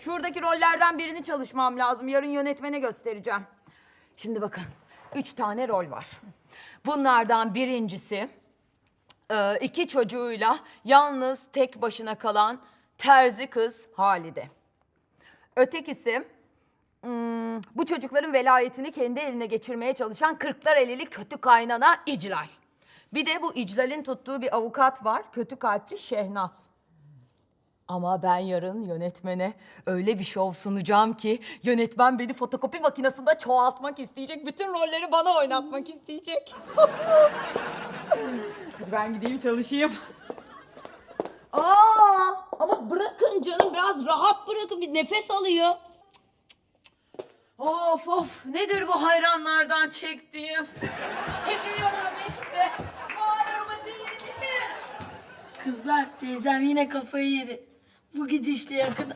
Şuradaki rollerden birini çalışmam lazım. Yarın yönetmene göstereceğim. Şimdi bakın. Üç tane rol var. Bunlardan birincisi e, iki çocuğuyla yalnız tek başına kalan terzi kız Halide. Ötekisi hmm, bu çocukların velayetini kendi eline geçirmeye çalışan Kırklarelili kötü kaynana İclal. Bir de bu İclal'in tuttuğu bir avukat var. Kötü kalpli Şehnaz. Ama ben yarın yönetmene öyle bir şov sunacağım ki yönetmen beni fotokopi makinesinde çoğaltmak isteyecek. Bütün rolleri bana oynatmak isteyecek. Hadi ben gideyim çalışayım. Aa, ama bırakın canım biraz rahat bırakın bir nefes alıyor. Of of nedir bu hayranlardan çektiğim? Seviyorum işte. Mı değil mi? Kızlar teyzem yine kafayı yedi. Bu gidişle yakın...